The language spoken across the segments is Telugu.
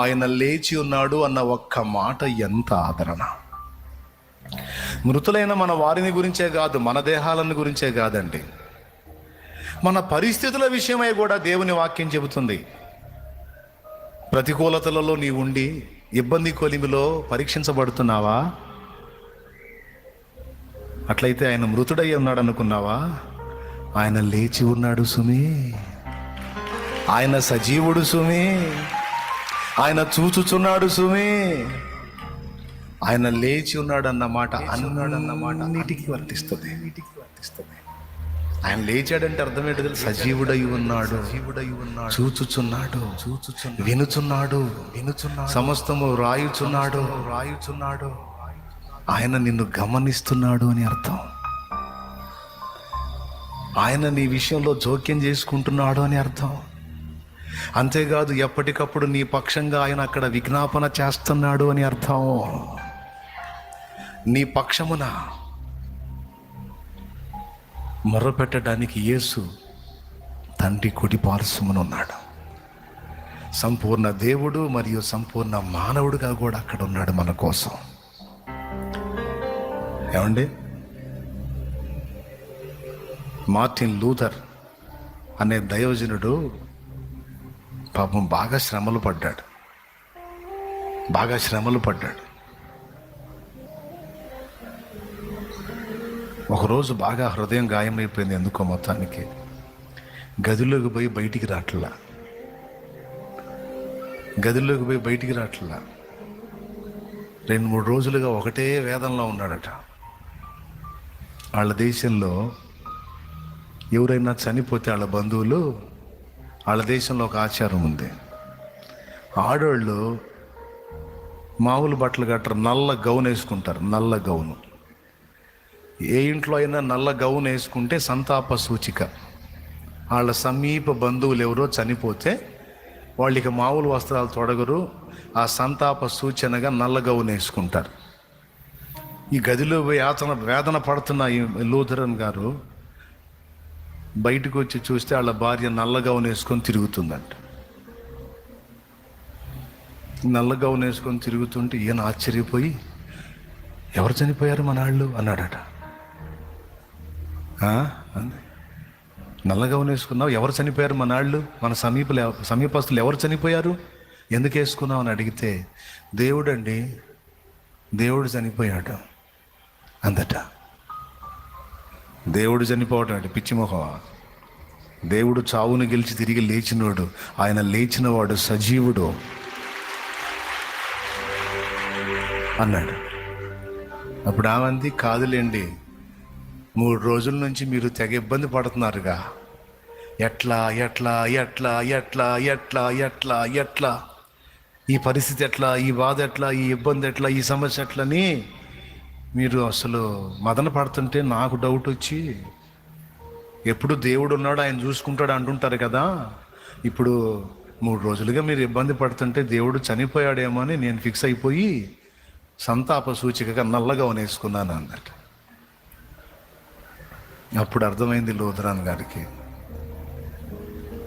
ఆయన లేచి ఉన్నాడు అన్న ఒక్క మాట ఎంత ఆదరణ? మృతులైన మన వారిని గురించే కాదు మన దేహాలను గురించే కాదండి. మన పరిస్థితుల విషయమై కూడా దేవుని వాక్యం చెబుతుంది. ప్రతికూలతలలో నీ ఉండి ఇబ్బంది కొలిమిలో పరీక్షించబడుతున్నావా? అట్లయితే ఆయన మృతుడై ఉన్నాడు అనుకున్నావా ఆయన లేచి ఉన్నాడు సుమి. ఆయన సజీవుడు సుమి. ఆయన చూచుచున్నాడు సుమి. ఆయన లేచి ఉన్నాడు అన్నమాట అన్నాడన్నమాట అన్నిటికీ వర్తిస్తుంది. వర్తిస్తుంది. ఆయన లేచాడంటే అర్థం ఏంటో తెలుసు? సజీవుడై ఉన్నాడు సజీవుడై ఉన్నాడు చూచుచున్నాడు చూచుచున్నాడు వినుచున్నాడు వినుచున్నాడు సమస్తము రాయుచున్నాడు. రాయుచున్నాడు. ఆయన నిన్ను గమనిస్తున్నాడు అని అర్థం. ఆయన నీ విషయంలో జోక్యం చేసుకుంటున్నాడు అని అర్థం. అంతేకాదు ఎప్పటికప్పుడు నీ పక్షంగా ఆయన అక్కడ విజ్ఞాపన చేస్తున్నాడు అని అర్థం. నీ పక్షమున మొర్రపెట్టడానికి యేసు తండ్రి కుడి ఉన్నాడు. సంపూర్ణ దేవుడు మరియు సంపూర్ణ మానవుడిగా కూడా అక్కడ ఉన్నాడు మన కోసం. ఏమండి? మార్టిన్ లూథర్ అనే దైవజనుడు పాపం బాగా శ్రమలు పడ్డాడు. బాగా శ్రమలు పడ్డాడు. ఒకరోజు బాగా హృదయం గాయమైపోయింది ఎందుకో మొత్తానికి. గదిలోకి పోయి బయటికి రాట్లా. గదిలోకి పోయి బయటికి రాట్లా. రెండు మూడు రోజులుగా ఒకటే వేదంలో ఉన్నాడట. వాళ్ళ దేశంలో ఎవరైనా చనిపోతే వాళ్ళ బంధువులు వాళ్ళ దేశంలో ఒక ఆచారం ఉంది. ఆడవాళ్ళు మామూలు బట్టలు కట్టరు నల్ల గౌన్ వేసుకుంటారు నల్ల గౌను. ఏ ఇంట్లో అయినా నల్ల గౌన్ వేసుకుంటే సంతాప సూచిక. వాళ్ళ సమీప బంధువులు ఎవరో చనిపోతే వాళ్ళకి మామూలు వస్త్రాలు తొడగరు ఆ సంతాప సూచనగా నల్ల గౌన్ వేసుకుంటారు. ఈ గదిలో పోయి యాతన వేదన పడుతున్న ఈ లూథరన్ గారు బయటకు వచ్చి చూస్తే వాళ్ళ భార్య నల్లగౌన్ వేసుకొని తిరుగుతుందంట. నల్లగౌన్ వేసుకొని తిరుగుతుంటే ఈయన ఆశ్చర్యపోయి ఎవరు చనిపోయారు మన వాళ్ళు అన్నాడట అంది. నల్ల వేసుకున్నావు ఎవరు చనిపోయారు మన వాళ్ళు మన సమీప ఎవ- సమీపస్తులు ఎవరు చనిపోయారు? ఎందుకు వేసుకున్నావు? అని అడిగితే దేవుడండి దేవుడు చనిపోయాడు అందట. దేవుడు చనిపోవటం అంటే పిచ్చిమొహమా దేవుడు చావును గెలిచి తిరిగి లేచినవాడు ఆయన లేచినవాడు సజీవుడు అన్నాడు. అప్పుడు ఆమంది కాదులేండి మూడు రోజుల నుంచి మీరు తెగ ఇబ్బంది పడుతున్నారుగా. ఎట్లా ఎట్లా ఎట్లా ఎట్లా ఎట్లా ఎట్లా ఎట్లా? ఈ పరిస్థితి ఎట్లా ఈ బాధ ఎట్లా ఈ ఇబ్బంది ఎట్లా ఈ సమస్య ఎట్లని మీరు అసలు మదన పడుతుంటే నాకు డౌట్ వచ్చి ఎప్పుడు దేవుడు ఉన్నాడు ఆయన చూసుకుంటాడు అంటుంటారు కదా. ఇప్పుడు మూడు రోజులుగా మీరు ఇబ్బంది పడుతుంటే దేవుడు చనిపోయాడేమో అని నేను ఫిక్స్ అయిపోయి సంతాప సూచికగా నల్లగా వనేసుకున్నాను అన్నట్టు. అప్పుడు అర్థమైంది లోధరాన్ గారికి.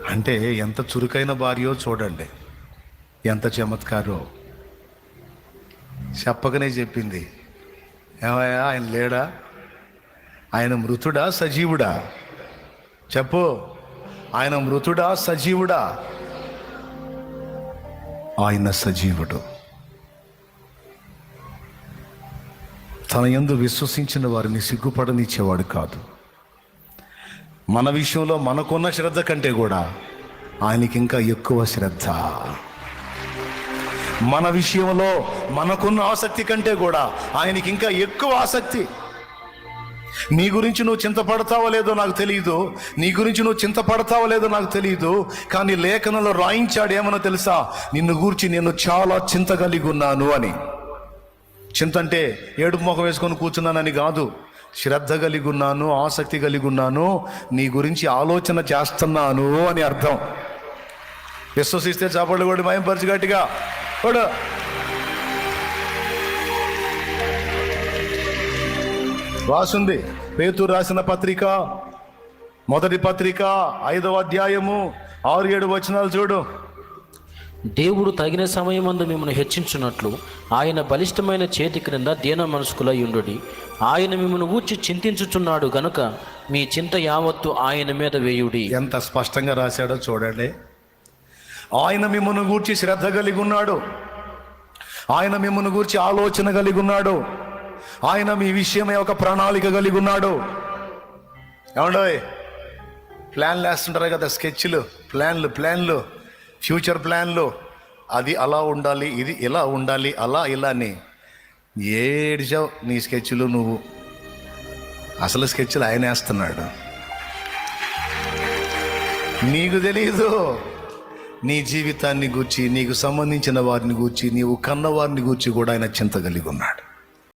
అంటే ఎంత చురుకైన భార్యో చూడండి ఎంత చమత్కారో. చెప్పకనే చెప్పింది. ఏమయ్యా ఆయన లేడా? ఆయన మృతుడా సజీవుడా? చెప్పు. ఆయన మృతుడా సజీవుడా? ఆయన సజీవుడు. తన ఎందు విశ్వసించిన వారిని సిగ్గుపడనిచ్చేవాడు కాదు. మన విషయంలో మనకున్న శ్రద్ధ కంటే కూడా ఆయనకి ఇంకా ఎక్కువ శ్రద్ధ. మన విషయంలో మనకున్న ఆసక్తి కంటే కూడా ఆయనకి ఇంకా ఎక్కువ ఆసక్తి. నీ గురించి నువ్వు చింతపడతావో లేదో నాకు తెలియదు నీ గురించి నువ్వు చింతపడతావో లేదో నాకు తెలియదు కానీ లేఖనంలో రాయించాడు ఏమనో తెలుసా? నిన్ను గూర్చి నేను చాలా చింత కలిగి ఉన్నాను అని. చింత అంటే ఏడుపు ముఖం వేసుకొని కూర్చున్నానని కాదు. శ్రద్ధ కలిగి ఉన్నాను ఆసక్తి కలిగి ఉన్నాను నీ గురించి ఆలోచన చేస్తున్నాను అని అర్థం. విశ్వసిస్తే చాపళ్ళు కూడా మయంపరిచి గట్టిగా. కూడా. రాసుంది. పేతు రాసిన పత్రిక. మొదటి పత్రిక ఐదవ అధ్యాయము ఆరు ఏడు వచనాలు చూడు. దేవుడు తగిన సమయమందు మిమ్మల్ని హెచ్చించున్నట్లు ఆయన బలిష్టమైన చేతి క్రింద దీన మనస్కులై ఉండుడి. ఆయన మిమ్మల్ని ఊర్చి చింతించుచున్నాడు గనుక మీ చింత యావత్తు ఆయన మీద వేయుడి. ఎంత స్పష్టంగా రాశాడో చూడండి. ఆయన మిమ్మల్ని గూర్చి శ్రద్ధ కలిగి ఉన్నాడు. ఆయన మిమ్మల్ని గూర్చి ఆలోచన కలిగి ఉన్నాడు. ఆయన మీ విషయమే ఒక ప్రణాళిక కలిగి ఉన్నాడు. ఏమండోయ్? ప్లాన్లు వేస్తుంటారు కదా స్కెచ్లు ప్లాన్లు ప్లాన్లు ఫ్యూచర్ ప్లాన్లు. అది అలా ఉండాలి ఇది ఇలా ఉండాలి అలా ఇలా అని ఏడిచావు నీ స్కెచ్లు నువ్వు? అసలు స్కెచ్లు ఆయన వేస్తున్నాడు. నీకు తెలీదు. నీ జీవితాన్ని గూర్చి నీకు సంబంధించిన వారిని గూర్చి నీవు కన్నవారిని గూర్చి కూడా ఆయన చింత కలిగి ఉన్నాడు.